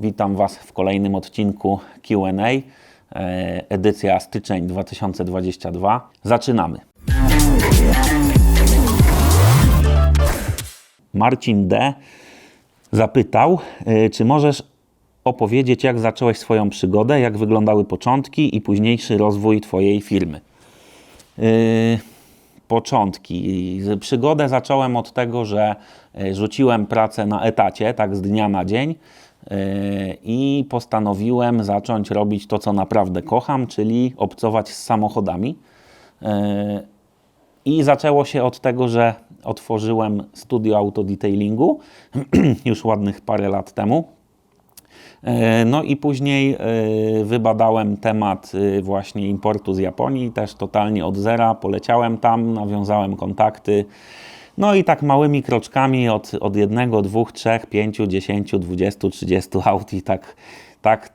Witam Was w kolejnym odcinku QA, e, edycja styczeń 2022. Zaczynamy. Marcin D. zapytał, e, czy możesz opowiedzieć, jak zacząłeś swoją przygodę, jak wyglądały początki i późniejszy rozwój Twojej firmy. Yy, początki. Przygodę zacząłem od tego, że e, rzuciłem pracę na etacie, tak z dnia na dzień e, i postanowiłem zacząć robić to, co naprawdę kocham, czyli obcować z samochodami. E, I zaczęło się od tego, że otworzyłem studio autodetailingu już ładnych parę lat temu. E, No i później e, wybadałem temat e, właśnie importu z Japonii, też totalnie od zera. Poleciałem tam, nawiązałem kontakty. No i tak małymi kroczkami od, od jednego, dwóch, trzech, pięciu, dziesięciu, dwudziestu, trzydziestu aut i tak, tak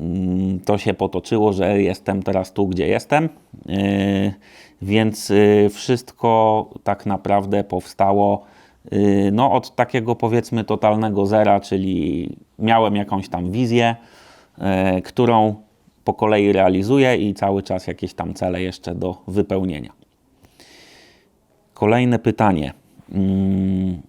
mm, to się potoczyło, że jestem teraz tu, gdzie jestem. E, Więc e, wszystko tak naprawdę powstało Yy, no, od takiego powiedzmy totalnego zera, czyli miałem jakąś tam wizję, yy, którą po kolei realizuję i cały czas jakieś tam cele jeszcze do wypełnienia. Kolejne pytanie. Mm,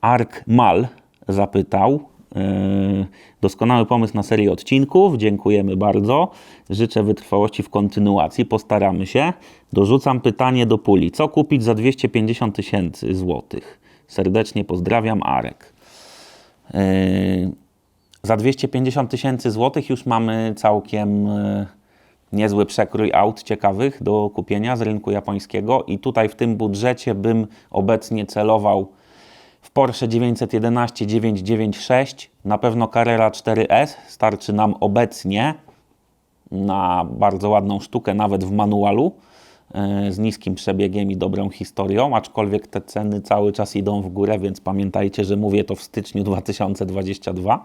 Ark Mal zapytał. yy, Doskonały pomysł na serię odcinków. Dziękujemy bardzo. Życzę wytrwałości w kontynuacji. Postaramy się. Dorzucam pytanie do puli. Co kupić za 250 tysięcy złotych? Serdecznie pozdrawiam, Arek. Yy, za 250 tysięcy złotych już mamy całkiem yy, niezły przekrój aut ciekawych do kupienia z rynku japońskiego i tutaj w tym budżecie bym obecnie celował w Porsche 911 996, na pewno Carrera 4S starczy nam obecnie na bardzo ładną sztukę, nawet w manualu, e, z niskim przebiegiem i dobrą historią, aczkolwiek te ceny cały czas idą w górę, więc pamiętajcie, że mówię to w styczniu 2022.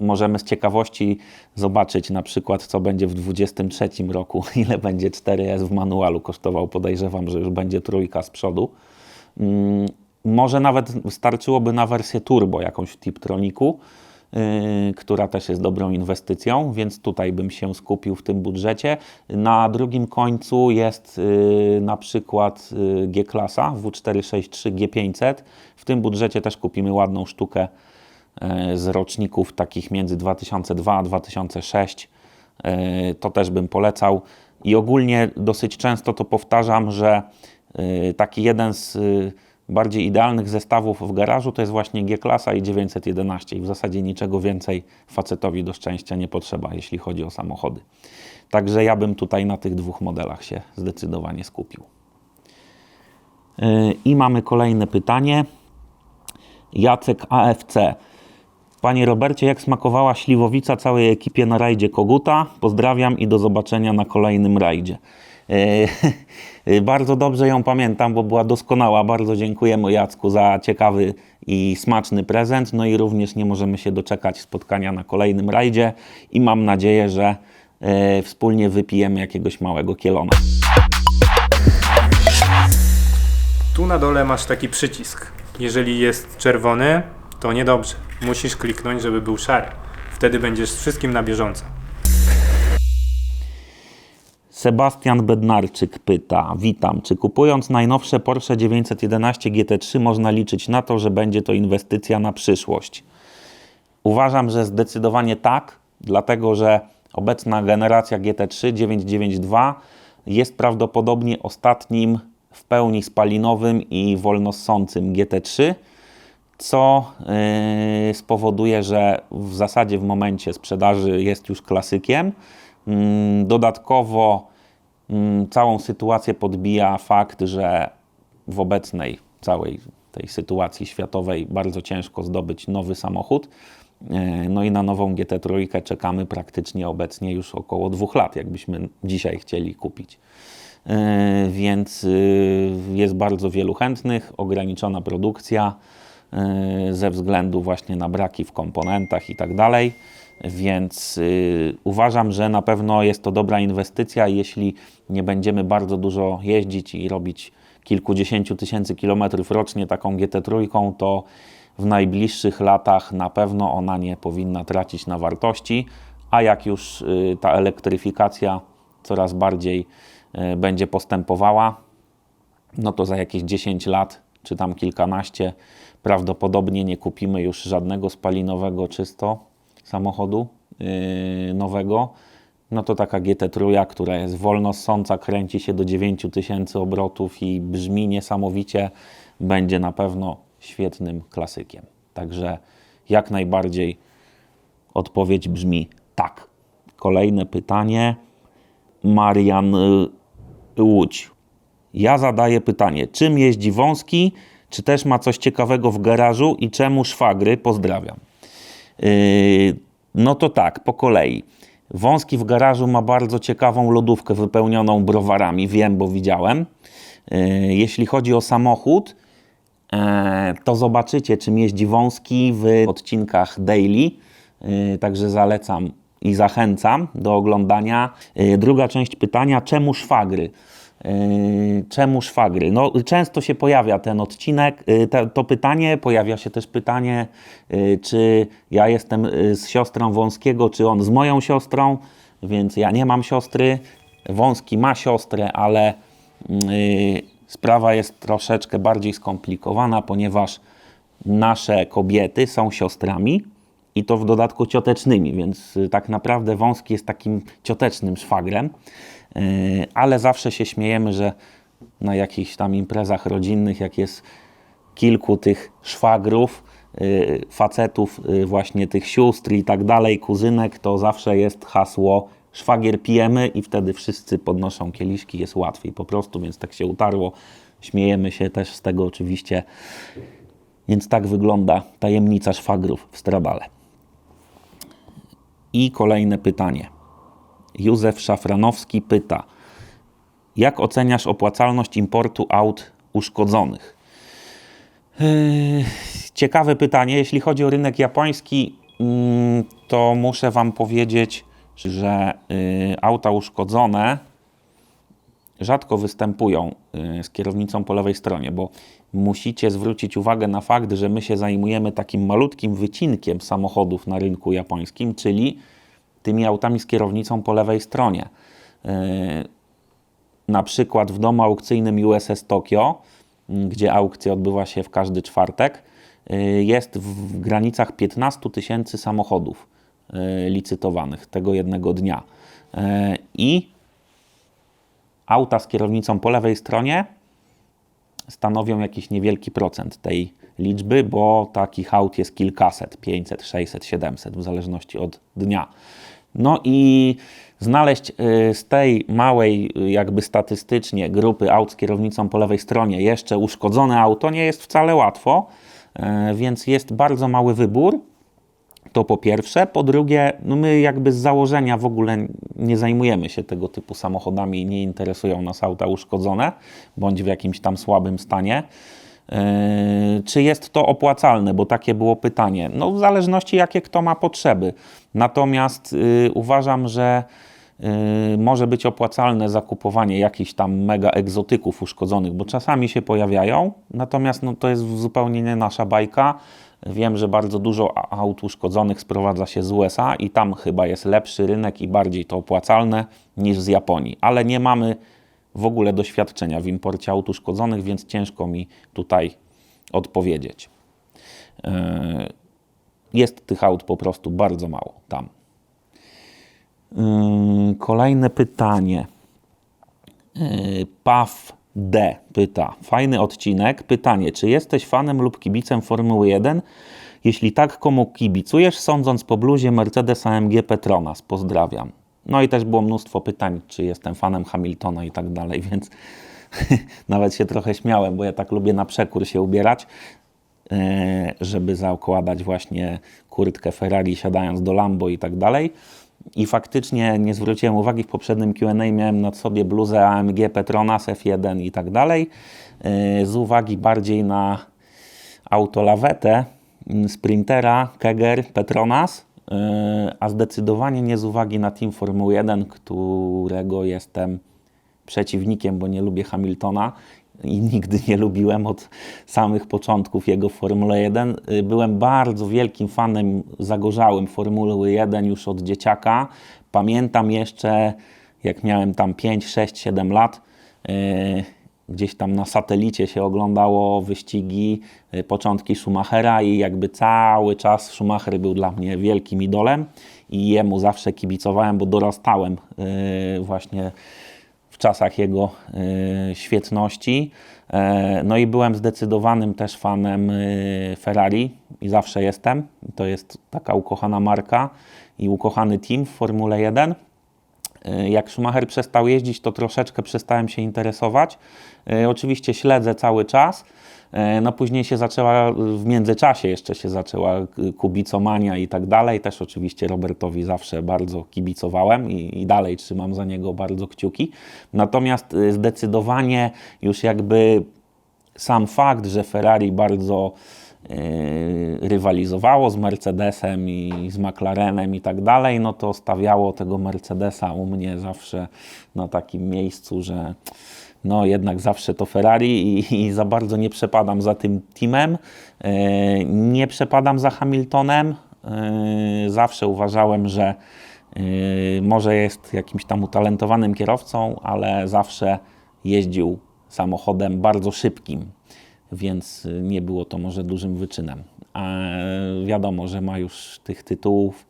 Możemy z ciekawości zobaczyć na przykład, co będzie w 2023 roku, ile będzie 4S w manualu kosztował. Podejrzewam, że już będzie trójka z przodu. Mm, Może nawet starczyłoby na wersję turbo, jakąś w Tiptroniku, yy, która też jest dobrą inwestycją, więc tutaj bym się skupił w tym budżecie. Na drugim końcu jest yy, na przykład yy, G-klasa W463 G500. W tym budżecie też kupimy ładną sztukę z roczników takich między 2002 a 2006. Yy, To też bym polecał. I ogólnie dosyć często to powtarzam, że yy, taki jeden z bardziej idealnych zestawów w garażu to jest właśnie G-klasa i 911 i w zasadzie niczego więcej facetowi do szczęścia nie potrzeba, jeśli chodzi o samochody. Także ja bym tutaj na tych dwóch modelach się zdecydowanie skupił. I mamy kolejne pytanie. Jacek AFC. Panie Robercie, jak smakowała śliwowica całej ekipie na rajdzie Koguta? Pozdrawiam i do zobaczenia na kolejnym rajdzie. E, Bardzo dobrze ją pamiętam, bo była doskonała. Bardzo dziękujemy Jacku za ciekawy i smaczny prezent. No i również nie możemy się doczekać spotkania na kolejnym rajdzie i mam nadzieję, że e, wspólnie wypijemy jakiegoś małego kielona. Tu na dole masz taki przycisk. Jeżeli jest czerwony, to niedobrze. Musisz kliknąć, żeby był szary. Wtedy będziesz z wszystkim na bieżąco. Sebastian Bednarczyk pyta: Witam. Czy kupując najnowsze Porsche 911 GT3 można liczyć na to, że będzie to inwestycja na przyszłość? Uważam, że zdecydowanie tak, dlatego że obecna generacja GT3 992 jest prawdopodobnie ostatnim w pełni spalinowym i wolnossącym GT3, co yy, spowoduje, że w zasadzie w momencie sprzedaży jest już klasykiem. Mm, Dodatkowo mm, całą sytuację podbija fakt, że w obecnej całej tej sytuacji światowej bardzo ciężko zdobyć nowy samochód. E, No i na nową GT3 czekamy praktycznie obecnie już około dwóch lat, jakbyśmy dzisiaj chcieli kupić. E, Więc y, jest bardzo wielu chętnych, ograniczona produkcja ze względu właśnie na braki w komponentach i tak dalej. Więc y, uważam, że na pewno jest to dobra inwestycja, jeśli nie będziemy bardzo dużo jeździć i robić kilkudziesięciu tysięcy kilometrów rocznie taką GT3, to w najbliższych latach na pewno ona nie powinna tracić na wartości, a jak już y, ta elektryfikacja coraz bardziej y, będzie postępowała, no to za jakieś 10 lat, czy tam kilkanaście, prawdopodobnie nie kupimy już żadnego spalinowego czysto samochodu yy, nowego. No to taka GT3, która jest wolno ssąca, kręci się do 9000 obrotów i brzmi niesamowicie, będzie na pewno świetnym klasykiem. Także jak najbardziej odpowiedź brzmi tak. Kolejne pytanie. Marian y, Łódź. Ja zadaję pytanie, czym jeździ wąski, czy też ma coś ciekawego w garażu i czemu szwagry? Pozdrawiam. Yy, no to tak, po kolei. Wąski w garażu ma bardzo ciekawą lodówkę wypełnioną browarami, wiem, bo widziałem. Yy, jeśli chodzi o samochód, e, to zobaczycie, czym jeździ wąski w odcinkach daily. Yy, Także zalecam i zachęcam do oglądania. Yy, Druga część pytania, czemu szwagry? Yy, Czemu szwagry? No, często się pojawia ten odcinek, yy, to pytanie, pojawia się też pytanie, yy, czy ja jestem z siostrą Wąskiego, czy on z moją siostrą, więc ja nie mam siostry. Wąski ma siostrę, ale sprawa jest troszeczkę bardziej skomplikowana, ponieważ nasze kobiety są siostrami i to w dodatku ciotecznymi, więc tak naprawdę wąski jest takim ciotecznym szwagrem, ale zawsze się śmiejemy, że na jakichś tam imprezach rodzinnych, jak jest kilku tych szwagrów, yy, facetów, yy, właśnie tych sióstr i tak dalej, kuzynek, to zawsze jest hasło szwagier pijemy i wtedy wszyscy podnoszą kieliszki, jest łatwiej po prostu, więc tak się utarło. Śmiejemy się też z tego oczywiście. Więc tak wygląda tajemnica szwagrów w Stradale. I kolejne pytanie. Józef Szafranowski pyta: Jak oceniasz opłacalność importu aut uszkodzonych? Yy, Ciekawe pytanie. Jeśli chodzi o rynek japoński, mm, to muszę Wam powiedzieć, że yy, auta uszkodzone rzadko występują y, z kierownicą po lewej stronie, bo musicie zwrócić uwagę na fakt, że my się zajmujemy takim malutkim wycinkiem samochodów na rynku japońskim, czyli tymi autami z kierownicą po lewej stronie. Y, Na przykład w domu aukcyjnym USS Tokyo, y, gdzie aukcja odbywa się w każdy czwartek, y, jest w granicach 15 tysięcy samochodów y, licytowanych tego jednego dnia. I auta z kierownicą po lewej stronie stanowią jakiś niewielki procent tej liczby, bo takich aut jest kilkaset, 500, 600, 700 w zależności od dnia. No i znaleźć y, z tej małej y, jakby statystycznie grupy aut z kierownicą po lewej stronie jeszcze uszkodzone auto nie jest wcale łatwo, y, więc jest bardzo mały wybór. To po pierwsze. Po drugie, no my jakby z założenia w ogóle nie zajmujemy się tego typu samochodami i nie interesują nas auta uszkodzone bądź w jakimś tam słabym stanie. Yy, czy jest to opłacalne? Bo takie było pytanie. No, w zależności jakie kto ma potrzeby. Natomiast yy, uważam, że yy, może być opłacalne zakupowanie jakichś tam mega egzotyków uszkodzonych, bo czasami się pojawiają, natomiast no, to jest zupełnie nie nasza bajka. Wiem, że bardzo dużo aut uszkodzonych sprowadza się z USA i tam chyba jest lepszy rynek i bardziej to opłacalne niż z Japonii, ale nie mamy w ogóle doświadczenia w imporcie aut uszkodzonych, więc ciężko mi tutaj odpowiedzieć. Yy, Jest tych aut po prostu bardzo mało tam. Yy, Kolejne pytanie. Yy, Paw D pyta. Fajny odcinek. Pytanie, czy jesteś fanem lub kibicem Formuły 1? Jeśli tak, komu kibicujesz, sądząc po bluzie Mercedes AMG Petronas? Pozdrawiam. No i też było mnóstwo pytań, czy jestem fanem Hamiltona i tak dalej, więc nawet się trochę śmiałem, bo ja tak lubię na przekór się ubierać, e, żeby zakładać właśnie kurtkę Ferrari siadając do Lambo i tak dalej. I faktycznie nie zwróciłem uwagi w poprzednim Q&A, miałem na sobie bluzę AMG Petronas F1 i tak dalej, e, z uwagi bardziej na autolawetę mm, Sprintera Keger Petronas, yy, a zdecydowanie nie z uwagi na Team Formuły 1, którego jestem przeciwnikiem, bo nie lubię Hamiltona. I nigdy nie lubiłem od samych początków jego Formuły 1. Y, Byłem bardzo wielkim fanem zagorzałym Formuły 1 już od dzieciaka. Pamiętam jeszcze, jak miałem tam 5, 6, 7 lat, y, gdzieś tam na satelicie się oglądało wyścigi, y, początki Schumachera i jakby cały czas Schumacher był dla mnie wielkim idolem i jemu zawsze kibicowałem, bo dorastałem y, właśnie czasach jego y, świetności. E, No i byłem zdecydowanym też fanem y, Ferrari i zawsze jestem. To jest taka ukochana marka i ukochany team w Formule 1. Y, Jak Schumacher przestał jeździć, to troszeczkę przestałem się interesować. Y, Oczywiście śledzę cały czas. Y, No później się zaczęła, w międzyczasie jeszcze się zaczęła kubicomania i tak dalej. Też oczywiście Robertowi zawsze bardzo kibicowałem i, i dalej trzymam za niego bardzo kciuki. Natomiast zdecydowanie już jakby sam fakt, że Ferrari bardzo rywalizowało z Mercedesem i z McLarenem i tak dalej, no to stawiało tego Mercedesa u mnie zawsze na takim miejscu, że no jednak zawsze to Ferrari i, i za bardzo nie przepadam za tym teamem. Yy, nie przepadam za Hamiltonem. Yy, zawsze uważałem, że może jest jakimś tam utalentowanym kierowcą, ale zawsze jeździł samochodem bardzo szybkim, więc nie było to może dużym wyczynem. A wiadomo, że ma już tych tytułów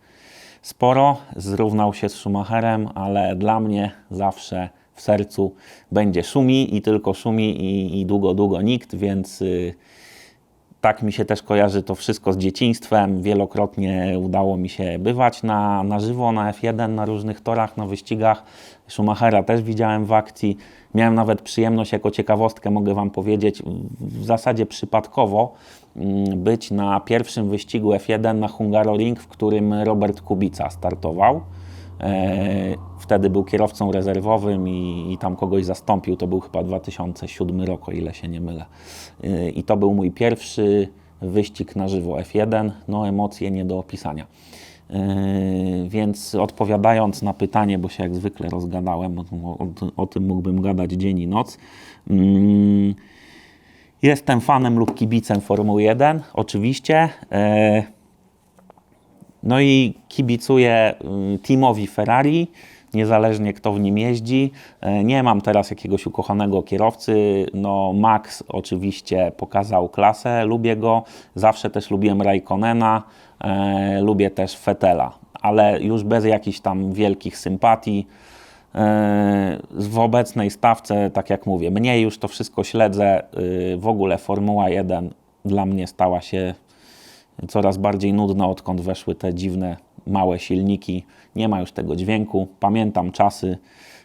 sporo, zrównał się z Schumacherem, ale dla mnie zawsze w sercu będzie szumi i tylko szumi i, i długo, długo nikt, więc y, tak mi się też kojarzy to wszystko z dzieciństwem. Wielokrotnie udało mi się bywać na, na żywo, na F1, na różnych torach, na wyścigach. Schumachera też widziałem w akcji. Miałem nawet przyjemność, jako ciekawostkę mogę Wam powiedzieć, w zasadzie przypadkowo mm, być na pierwszym wyścigu F1 na Hungaroring, w którym Robert Kubica startował. Wtedy był kierowcą rezerwowym i, i tam kogoś zastąpił. To był chyba 2007 rok, o ile się nie mylę. E, I to był mój pierwszy wyścig na żywo F1. No, emocje nie do opisania. E, Więc odpowiadając na pytanie, bo się jak zwykle rozgadałem, o, o, o tym mógłbym gadać dzień i noc. Mm, Jestem fanem lub kibicem Formuły 1, oczywiście. E, no i kibicuję y, teamowi Ferrari, niezależnie kto w nim jeździ. E, Nie mam teraz jakiegoś ukochanego kierowcy. No Max oczywiście pokazał klasę, lubię go. Zawsze też lubiłem Raikkonena, e, lubię też Fetela, ale już bez jakichś tam wielkich sympatii. E, W obecnej stawce, tak jak mówię, mniej już to wszystko śledzę. W ogóle Formuła 1 dla mnie stała się coraz bardziej nudna, odkąd weszły te dziwne, małe silniki. Nie ma już tego dźwięku. Pamiętam czasy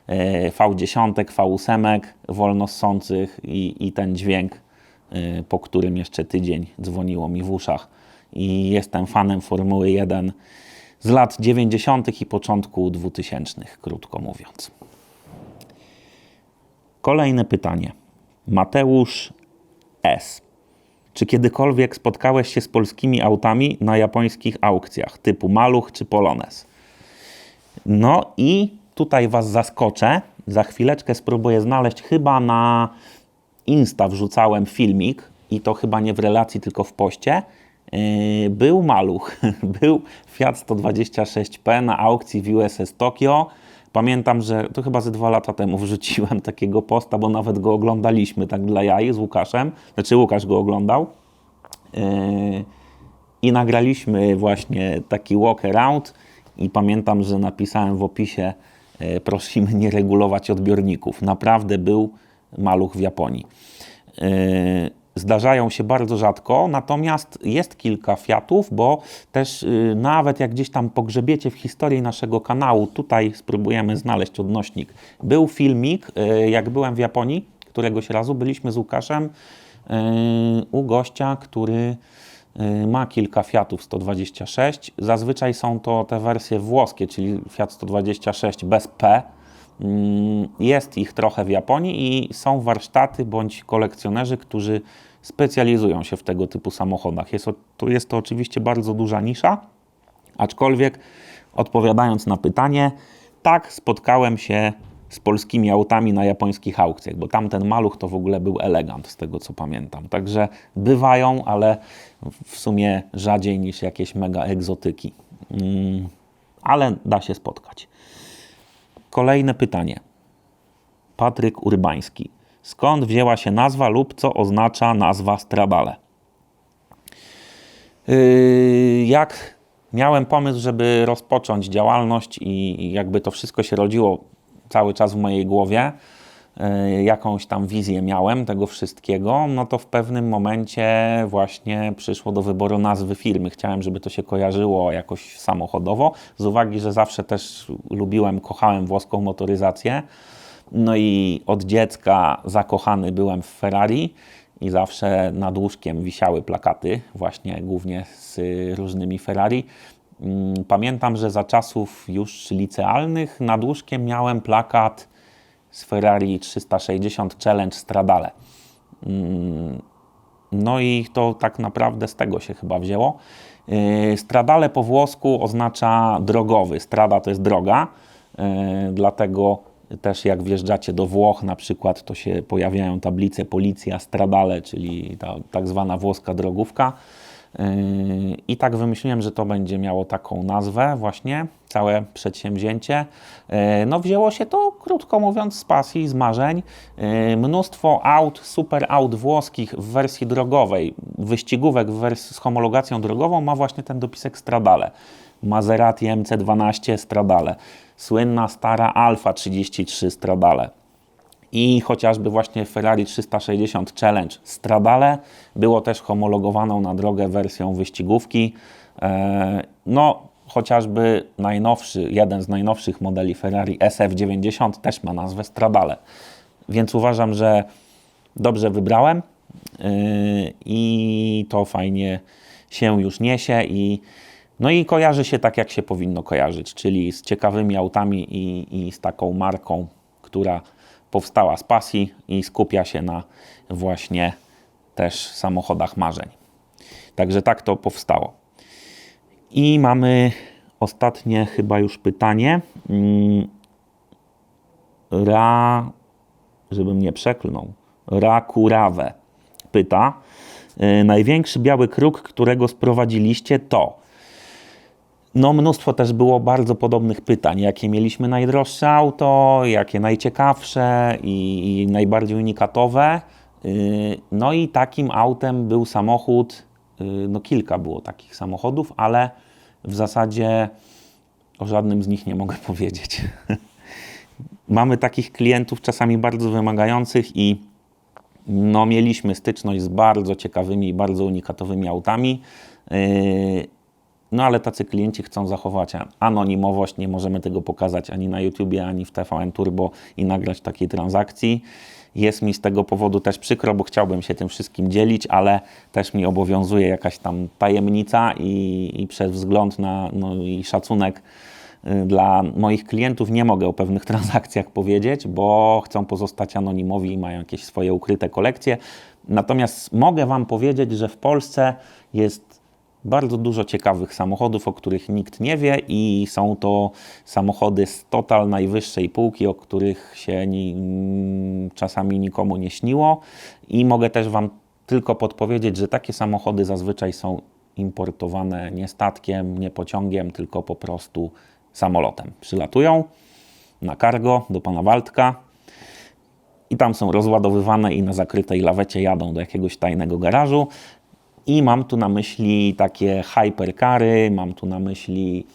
e, V10, V8 wolnossących i, i ten dźwięk, e, po którym jeszcze tydzień dzwoniło mi w uszach. I jestem fanem Formuły 1 z lat 90. i początku 2000, krótko mówiąc. Kolejne pytanie. Mateusz S. Czy kiedykolwiek spotkałeś się z polskimi autami na japońskich aukcjach typu Maluch czy Polones? No i tutaj Was zaskoczę. Za chwileczkę spróbuję znaleźć. Chyba na Insta wrzucałem filmik i to chyba nie w relacji, tylko w poście. Yy, Był Maluch, był Fiat 126P na aukcji w USS Tokio. Pamiętam, że to chyba ze dwa lata temu wrzuciłem takiego posta, bo nawet go oglądaliśmy tak dla jaj z Łukaszem. Znaczy Łukasz go oglądał. Yy, I nagraliśmy właśnie taki walk around i pamiętam, że napisałem w opisie e, prosimy nie regulować odbiorników. Naprawdę był maluch w Japonii. E, Zdarzają się bardzo rzadko, natomiast jest kilka Fiatów, bo też y, nawet jak gdzieś tam pogrzebiecie w historii naszego kanału, tutaj spróbujemy znaleźć odnośnik. Był filmik, y, jak byłem w Japonii, któregoś razu byliśmy z Łukaszem y, u gościa, który ma kilka Fiatów 126. Zazwyczaj są to te wersje włoskie, czyli Fiat 126 bez P. Mm, Jest ich trochę w Japonii i są warsztaty bądź kolekcjonerzy, którzy specjalizują się w tego typu samochodach. Jest, to, jest to oczywiście bardzo duża nisza, aczkolwiek odpowiadając na pytanie, tak, spotkałem się z polskimi autami na japońskich aukcjach, bo tamten maluch to w ogóle był elegant, z tego co pamiętam. Także bywają, ale w sumie rzadziej niż jakieś mega egzotyki. Mm, ale da się spotkać. Kolejne pytanie. Patryk Urbański. Skąd wzięła się nazwa lub co oznacza nazwa Stradale? Yy, jak miałem pomysł, żeby rozpocząć działalność i jakby to wszystko się rodziło cały czas w mojej głowie, jakąś tam wizję miałem tego wszystkiego, no to w pewnym momencie właśnie przyszło do wyboru nazwy firmy. Chciałem, żeby to się kojarzyło jakoś samochodowo, z uwagi, że zawsze też lubiłem, kochałem włoską motoryzację. No i od dziecka zakochany byłem w Ferrari i zawsze nad łóżkiem wisiały plakaty, właśnie głównie z różnymi Ferrari. Mm, Pamiętam, że za czasów już licealnych nad łóżkiem miałem plakat z Ferrari 360 Challenge Stradale. Mm, No i to tak naprawdę z tego się chyba wzięło. Yy, Stradale po włosku oznacza drogowy. Strada to jest droga, yy, dlatego też jak wjeżdżacie do Włoch na przykład, to się pojawiają tablice policja Stradale, czyli ta tak zwana włoska drogówka. I tak wymyśliłem, że to będzie miało taką nazwę właśnie, całe przedsięwzięcie. Yy, No wzięło się to, krótko mówiąc, z pasji, z marzeń. Yy, Mnóstwo aut, super aut włoskich w wersji drogowej, wyścigówek w wersji z homologacją drogową ma właśnie ten dopisek Stradale. Maserati MC12 Stradale, słynna stara Alfa 33 Stradale i chociażby właśnie Ferrari 360 Challenge Stradale było też homologowaną na drogę wersją wyścigówki. E, No, chociażby najnowszy, jeden z najnowszych modeli Ferrari SF90 też ma nazwę Stradale. Więc uważam, że dobrze wybrałem yy, i to fajnie się już niesie i no i kojarzy się tak, jak się powinno kojarzyć, czyli z ciekawymi autami i, i z taką marką, która powstała z pasji i skupia się na właśnie też samochodach marzeń. Także tak to powstało. I mamy ostatnie chyba już pytanie. Mm, Ra, żebym nie przeklnął, Rakurawę pyta. y, Największy biały kruk, którego sprowadziliście to. No, mnóstwo też było bardzo podobnych pytań. Jakie mieliśmy najdroższe auto, jakie najciekawsze i, i najbardziej unikatowe. Yy, No i takim autem był samochód, yy, no kilka było takich samochodów, ale w zasadzie o żadnym z nich nie mogę powiedzieć. Mamy takich klientów czasami bardzo wymagających i no, mieliśmy styczność z bardzo ciekawymi i bardzo unikatowymi autami. No ale tacy klienci chcą zachować anonimowość, nie możemy tego pokazać ani na YouTubie, ani w TVN Turbo i nagrać takiej transakcji. Jest mi z tego powodu też przykro, bo chciałbym się tym wszystkim dzielić, ale też mi obowiązuje jakaś tam tajemnica i, i przez wzgląd na no, i szacunek y, dla moich klientów nie mogę o pewnych transakcjach powiedzieć, bo chcą pozostać anonimowi i mają jakieś swoje ukryte kolekcje. Natomiast mogę Wam powiedzieć, że w Polsce jest bardzo dużo ciekawych samochodów, o których nikt nie wie i są to samochody z total najwyższej półki, o których się ni czasami nikomu nie śniło i mogę też Wam tylko podpowiedzieć, że takie samochody zazwyczaj są importowane nie statkiem, nie pociągiem, tylko po prostu samolotem. Przylatują na cargo do pana Waldka i tam są rozładowywane i na zakrytej lawecie jadą do jakiegoś tajnego garażu. I mam tu na myśli takie hypercary, mam tu na myśli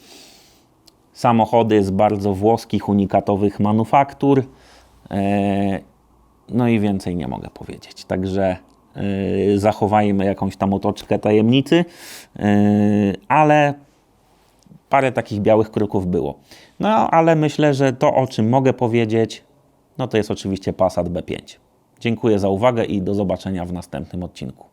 samochody z bardzo włoskich, unikatowych manufaktur. E, No i więcej nie mogę powiedzieć. Także e, zachowajmy jakąś tam otoczkę tajemnicy, e, ale parę takich białych kruków było. No ale myślę, że to o czym mogę powiedzieć, no to jest oczywiście Passat B5. Dziękuję za uwagę i do zobaczenia w następnym odcinku.